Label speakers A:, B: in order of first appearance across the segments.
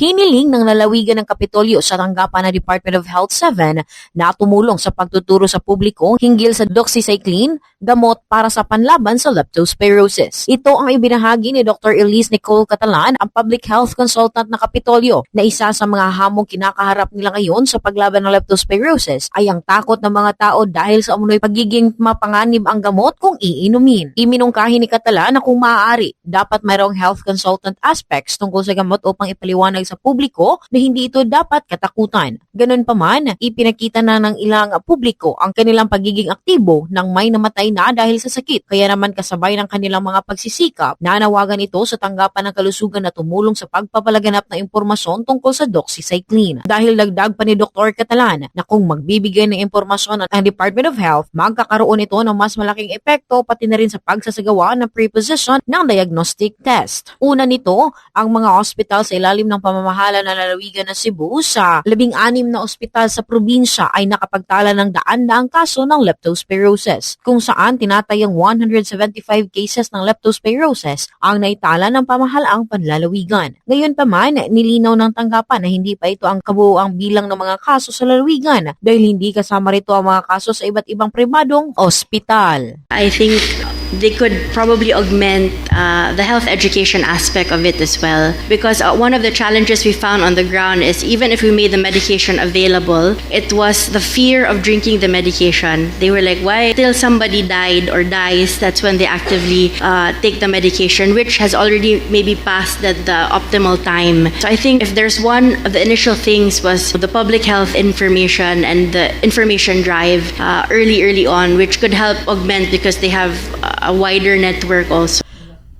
A: Hiniling ng lalawigan ng Kapitolyo sa tanggapan ng Department of Health 7 na tumulong sa pagtuturo sa publiko hinggil sa doxycycline, gamot para sa panlaban sa leptospirosis. Ito ang ibinahagi ni Dr. Elise Nicole Catalan, ang public health consultant ng Kapitolyo, na isa sa mga hamong kinakaharap nila ngayon sa paglaban ng leptospirosis ay ang takot ng mga tao dahil sa umunoy pagiging mapanganib ang gamot kung iinumin. Iminungkahi ni Catalan na kung maaari, dapat mayroong health consultant aspects tungkol sa gamot upang ipaliwanag sa publiko na hindi ito dapat katakutan. Ganun pa man, ipinakita na ng ilang publiko ang kanilang pagiging aktibo nang may namatay na dahil sa sakit. Kaya naman kasabay ng kanilang mga pagsisikap, nanawagan ito sa tanggapan ng kalusugan na tumulong sa pagpapalaganap ng impormasyon tungkol sa doxycycline. Dahil dagdag pa ni Dr. Catalan na kung magbibigay ng impormasyon ang Department of Health, magkakaroon ito ng mas malaking epekto pati na rin sa pagsasagawa ng preposition ng diagnostic test. Una nito, ang mga ospital sa ilalim ng pamamahala ng lalawigan ng Cebu sa labing-anim na ospital sa probinsya ay nakapagtala ng daan-daang kaso ng leptospirosis, kung saan tinatayang 175 cases ng leptospirosis ang naitala ng pamahalaang panlalawigan. Ngayon pa man, nilinaw ng tanggapan na hindi pa ito ang kabuuang bilang ng mga kaso sa lalawigan dahil hindi kasama rito ang mga kaso sa iba't ibang pribadong ospital.
B: I think they could probably augment uh, the health education aspect of it as well. Because uh, one of the challenges we found on the ground is even if we made the medication available, it was the fear of drinking the medication. They were like, why till somebody died or dies, that's when they actively uh, take the medication, which has already maybe passed the, the optimal time. So I think if there's one of the initial things was the public health information and the information drive uh, early, early on, which could help augment because they have a wider network also.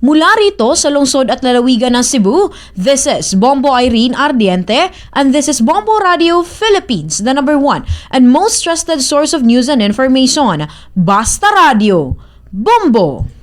A: Mula rito sa lungsod at lalawigan ng Cebu, this is Bombo Irene Ardiente and this is Bombo Radio Philippines, the number one and most trusted source of news and information. Basta Radio. Bombo!